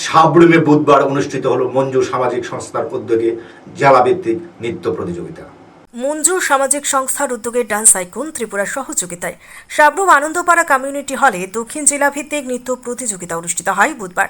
সাবরুমে বুধবার অনুষ্ঠিত হলো মঞ্জু সামাজিক সংস্থার উদ্যোগে জেলাভিত্তিক নৃত্য প্রতিযোগিতা। মঞ্জু সামাজিক সংস্থার উদ্যোগে ডান্স আইকন ত্রিপুরার সহযোগিতায়। সাবরুম আনন্দপাড়া কমিউনিটি হলে দক্ষিণ জেলা ভিত্তিক নৃত্য প্রতিযোগিতা অনুষ্ঠিত হয় বুধবার।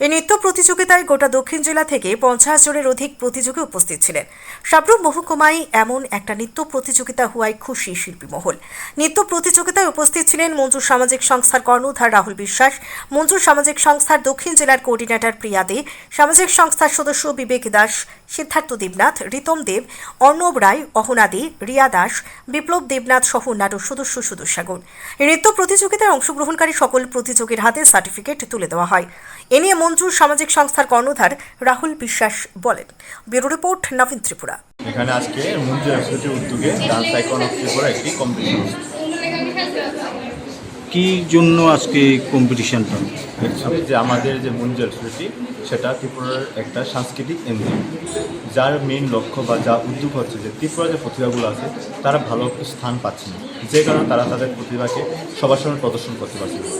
এই নৃত্য প্রতিযোগিতায় গোটা দক্ষিণ জেলা থেকে পঞ্চাশ জনের অধিক প্রতিযোগী উপস্থিত ছিলেন। সাবরুম মহকুমায় এমন একটা নৃত্য প্রতিযোগিতা হওয়ায় খুশি শিল্পী মহল। নৃত্য প্রতিযোগিতায় উপস্থিত ছিলেন মঞ্জু সামাজিক সংস্থার কর্ণধার রাহুল বিশ্বাস, মঞ্জু সামাজিক সংস্থার দক্ষিণ জেলার কোঅর্ডিনেটর প্রিয়া দে, সামাজিক সংস্থার সদস্য বিবেক দাস, সিদ্ধার্থ দেবনাথ, রিতম দেব, অর্ণব রায়, অহনা দে, রিয়া দাস, বিপ্লব দেবনাথ সহ অন্যান্য সদস্য সদস্যগণ। এই নৃত্য প্রতিযোগিতায় অংশগ্রহণকারী সকল প্রতিযোগীর হাতে সার্টিফিকেট তুলে দেওয়া হয়। এ নিয়ে মঞ্জুর সামাজিক সংস্থার কর্ণধার রাহুল বিশ্বাস বলেন। Bureau report Nabin Tripura. এখানে আজকে মঞ্জু ইনস্টিটিউটের উদ্যোগে ডান্স আইকন অফ ত্রিপুরা একটি কম্পিটিশন কি জন্য আজকে কম্পিটিশনটা অ্যাকচুয়ালি যে আমাদের যে মঞ্জু ইনস্টিটিউটটি সেটা ত্রিপুরার একটা সাংস্কৃতিক এনজিও যার মেইন লক্ষ্য বা যা উদ্যোগ হচ্ছে যে ত্রিপুরার যে প্রতিভাগুলো আছে তারা ভালো স্থান পাচ্ছে না। যে কারণে তারা তাদের প্রতিভাকে সবার সামনে প্রদর্শন করতে পারছে না।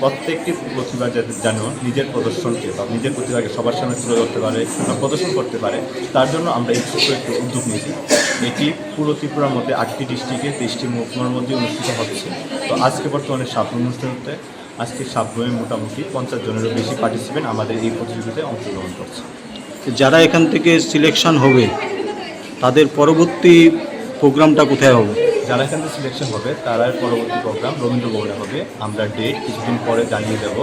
প্রত্যেকটি প্রতিভা যেন নিজের প্রদর্শনকে বা নিজের প্রতিভাকে সবার সামনে তুলে ধরতে পারে বা প্রদর্শন করতে পারে, তার জন্য আমরা এই ছোট্ট একটি উদ্যোগ নিয়েছি। এটি পুরো ত্রিপুরার মধ্যে আটটি ডিস্ট্রিক্টে তেইশটি মহকুমার মধ্যে অনুষ্ঠিত হচ্ছে। তো আজকে বর্তমানে সাবরুম অনুষ্ঠান হতে আজকে সাবরুমে মোটামুটি পঞ্চাশ জনেরও বেশি পার্টিসিপেন্ট আমাদের এই প্রতিযোগিতায় অংশগ্রহণ করছে। যারা এখান থেকে সিলেকশন হবে, তাদের পরবর্তী প্রোগ্রামটা কোথায় হবে? যারা এখান থেকে সিলেকশন হবে তারা পরবর্তী প্রোগ্রাম রবীন্দ্র ভবনে হবে। আমরা ডেট কিছুদিন পরে জানিয়ে দেবো।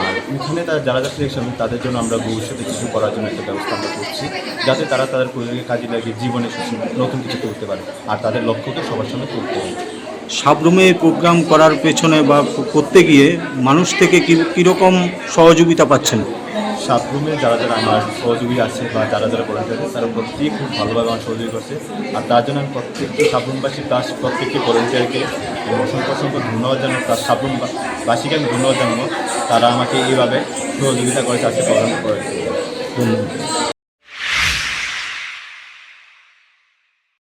আর ওখানে তারা যারা যারা সিলেকশন হবে, তাদের জন্য আমরা ভবিষ্যতে কিছু করার জন্য একটা ব্যবস্থা আমরা করছি, যাতে তারা তাদের প্রয়োজনীয় কাজে লাগিয়ে জীবনে নতুন কিছু করতে পারে। আর তাদের লক্ষ্যকে সবার সামনে তুলতে হবে সাবরুমে প্রোগ্রাম করার পেছনে বা করতে গিয়ে মানুষ থেকে কীরকম সহযোগিতা পাচ্ছেন? সাবরুমে যারা যারা আমার সহযোগী আছে বা যারা যারা ভলেন্টিয়ার আছে তারা প্রত্যেকেই খুব ভালোভাবে আমার সহযোগী করছে। আর তার জন্য আমি প্রত্যেকটি সাবরুমবাসী প্লাস প্রত্যেকটি ভলেন্টিয়ারকে অসংখ্য অসংখ্য ধন্যবাদ জানাব তার সাবরুমবাসীকে আমি ধন্যবাদ জানাব। তারা আমাকে এইভাবে সহযোগিতা করেছে আজকে প্রদান করেছে। ধন্যবাদ।